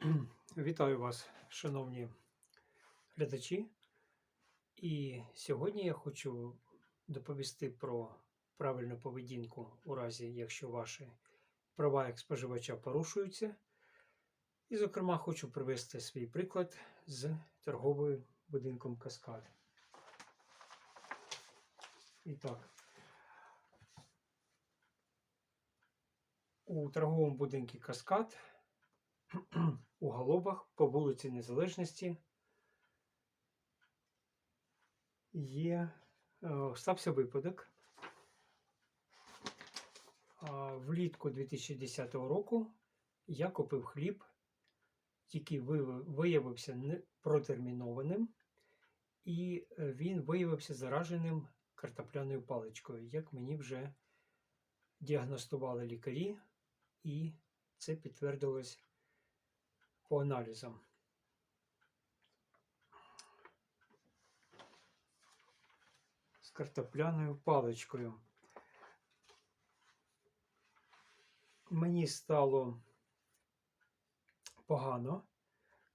Вітаю вас, шановні глядачі. І сьогодні я хочу доповісти про правильну поведінку у разі, якщо ваші права як споживача порушуються. І, зокрема, хочу привести свій приклад з торговим будинком Каскад. І так. У торговому будинку Каскад у Галобах по вулиці Незалежності є е, стався випадок. Влітку 2010 року я купив хліб, який виявився протермінованим, і е, він виявився зараженим картопляною паличкою, як мені вже діагностували лікарі, і це підтвердилось по аналізам. З картопляною паличкою. Мені стало погано,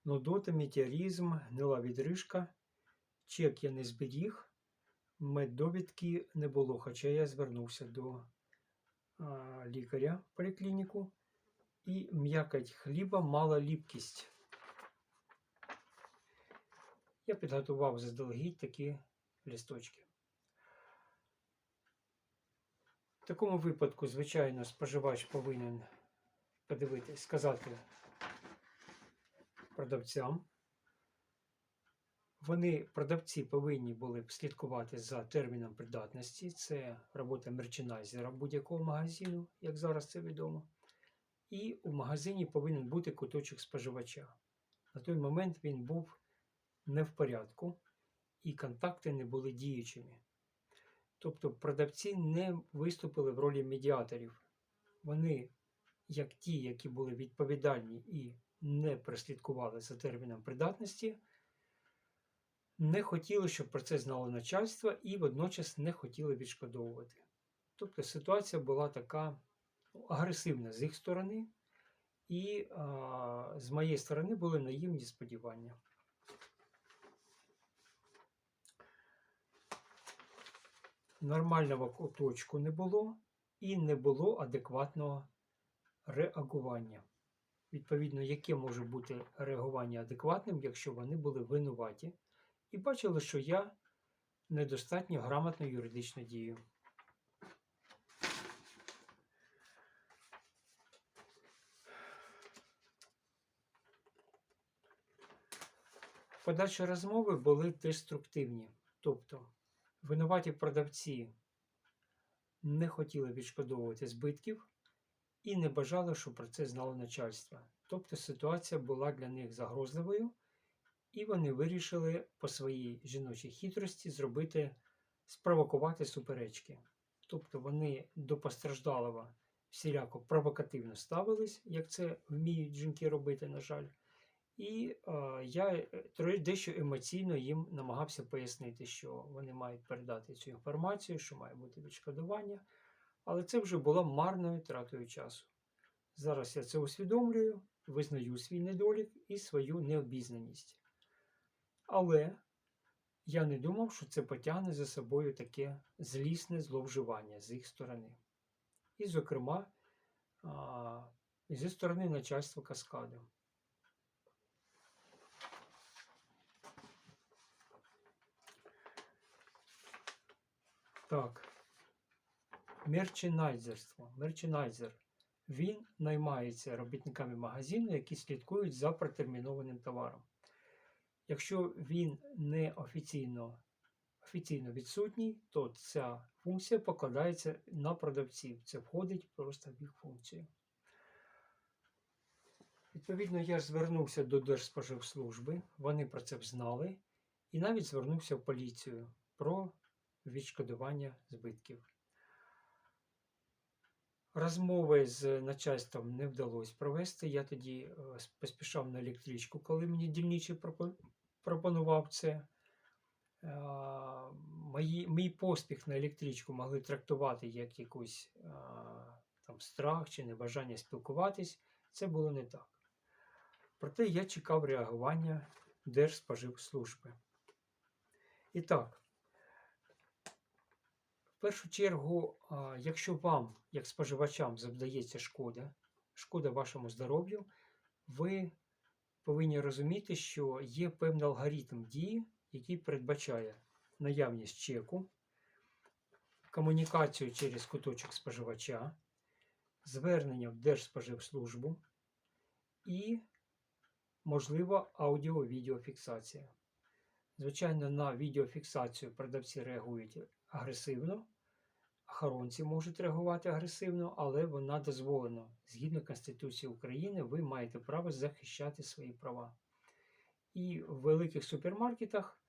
нудота, метеоризм, гнила відрижка, чек я не зберіг, меддовідки не було, хоча я звернувся до лікаря в поліклініку і м'якоть хліба мала ліпкість. Я підготував заздалегідь такі лісточки. В такому випадку, звичайно, споживач повинен подивитись, сказати продавцям. Вони, продавці, повинні були б слідкувати за терміном придатності. Це робота мерченайзера будь-якого магазину, як зараз це відомо. І у магазині повинен бути куточок споживача. На той момент він був не в порядку, і контакти не були діючими. Тобто продавці не виступили в ролі медіаторів. Вони, як ті, які були відповідальні і не прослідкували за терміном придатності, не хотіли, щоб про це знало начальство, і водночас не хотіли відшкодовувати. Тобто ситуація була така агресивна з їх сторони, і а, з моєї сторони були наївні сподівання. Нормального куточку не було і не було адекватного реагування. Відповідно, яке може бути реагування адекватним, якщо вони були винуваті і бачили, що я недостатньо грамотно юридично дію. Подальші розмови були деструктивні, тобто винуваті продавці не хотіли відшкодовувати збитків і не бажали, щоб про це знало начальство. Тобто ситуація була для них загрозливою, і вони вирішили по своїй жіночій хитрості зробити, спровокувати суперечки. Тобто вони до постраждалого всіляко провокативно ставились, як це вміють жінки робити, на жаль. І е, я е, дещо емоційно їм намагався пояснити, що вони мають передати цю інформацію, що має бути відшкодування, але це вже було марною тратою часу. Зараз я це усвідомлюю, визнаю свій недолік і свою необізнаність. Але я не думав, що це потягне за собою таке злісне зловживання з їх сторони. І, зокрема, а, зі сторони начальства каскаду. Так. Мерченайзерство. Мерченайзер. Він наймається робітниками магазину, які слідкують за протермінованим товаром. Якщо він не офіційно, офіційно відсутній, то ця функція покладається на продавців. Це входить просто в їх функцію. Відповідно, я ж звернувся до Держспоживслужби, вони про це знали, і навіть звернувся в поліцію про відшкодування збитків. Розмови з начальством не вдалося провести. Я тоді е, поспішав на електричку, коли мені дільничий пропонував це. Е, Мої, мій поспіх на електричку могли трактувати як якийсь е, там, страх чи небажання спілкуватись. Це було не так. Проте я чекав реагування Держспоживслужби. І так, першу чергу, якщо вам, як споживачам, завдається шкода, шкода вашому здоров'ю, ви повинні розуміти, що є певний алгоритм дії, який передбачає наявність чеку, комунікацію через куточок споживача, звернення в Держспоживслужбу і, можливо, аудіо-відеофіксація. Звичайно, на відеофіксацію продавці реагують агресивно, охоронці можуть реагувати агресивно, але вона дозволена. Згідно Конституції України, ви маєте право захищати свої права. І в великих супермаркетах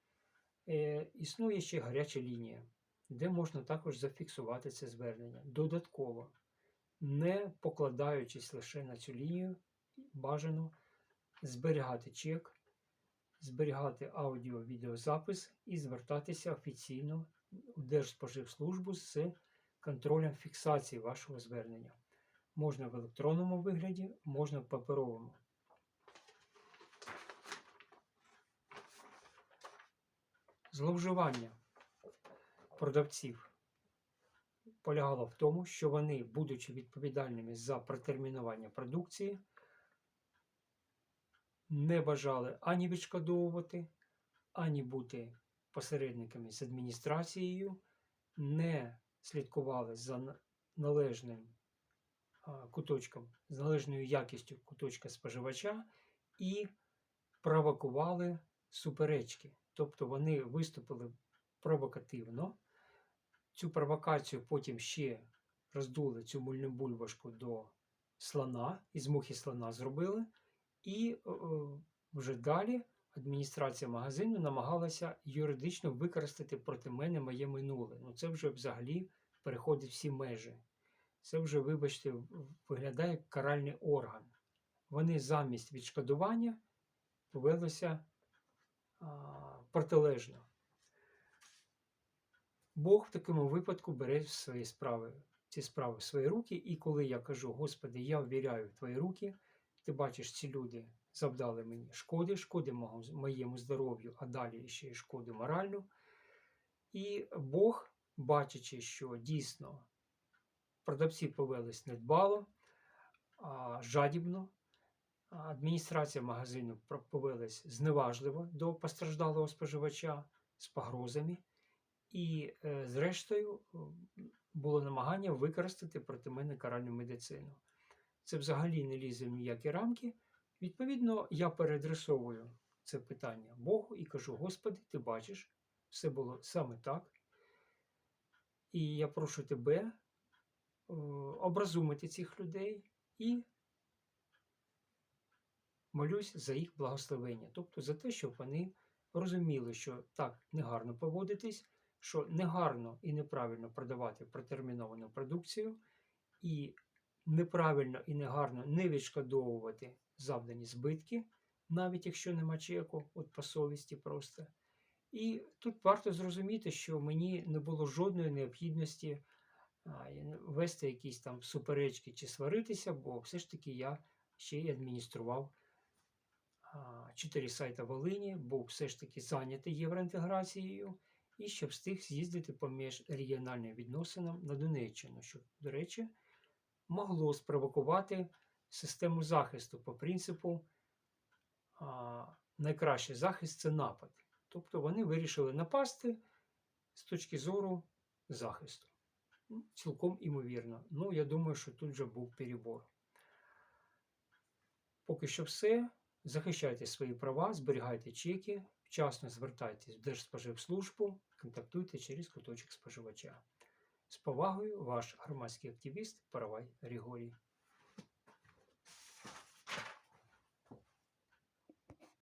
е, існує ще гаряча лінія, де можна також зафіксувати це звернення. Додатково, не покладаючись лише на цю лінію, бажано зберігати чек, зберігати аудіо-відеозапис і звертатися офіційно у Держспоживслужбу з контролем фіксації вашого звернення. Можна в електронному вигляді, можна в паперовому. Зловживання продавців полягало в тому, що вони, будучи відповідальними за протермінування продукції, не бажали ані відшкодовувати, ані бути посередниками з адміністрацією, не слідкували за належним куточком, з належною якістю куточка споживача і провокували суперечки. Тобто вони виступили провокативно. Цю провокацію потім ще роздули цю мульну бульбашку до слона, із мухи слона зробили. І вже далі адміністрація магазину намагалася юридично використати проти мене моє минуле. Ну це вже взагалі переходить всі межі. Це вже, вибачте, виглядає як каральний орган. Вони замість відшкодування повелися а, протилежно. Бог в такому випадку бере свої справи, ці справи в свої руки, і коли я кажу, Господи, я ввіряю в твої руки, ти бачиш, ці люди завдали мені шкоди, шкоди моєму здоров'ю, а далі ще й шкоду моральну. І Бог, бачачи, що дійсно продавці повелись недбало, а, жадібно, адміністрація магазину повелась зневажливо до постраждалого споживача з погрозами. І, е, зрештою, було намагання використати проти мене каральну медицину. Це взагалі не лізе в ніякі рамки. Відповідно, я переадресовую це питання Богу і кажу: Господи, ти бачиш, все було саме так. І я прошу тебе е, образумити цих людей і молюсь за їх благословення, тобто за те, щоб вони розуміли, що так негарно поводитись, що негарно і неправильно продавати протерміновану продукцію, і неправильно і негарно не відшкодовувати завдані збитки, навіть якщо нема чеку, от по совісті просто. І тут варто зрозуміти, що мені не було жодної необхідності вести якісь там суперечки чи сваритися, бо все ж таки я ще й адміністрував чотири сайта Волині, був все ж таки зайнятий євроінтеграцією і щоб встиг з'їздити по міжрегіональним відносинам на Донеччину, що, до речі, могло спровокувати систему захисту по принципу а, найкращий захист це напад. Тобто вони вирішили напасти з точки зору захисту. Ну, Цілком імовірно. Ну, я думаю, що тут вже був перебор. Поки що все. Захищайте свої права, зберігайте чеки, вчасно звертайтесь в Держспоживслужбу, контактуйте через куточок споживача. З повагою, ваш громадський активіст Паравай Григорій.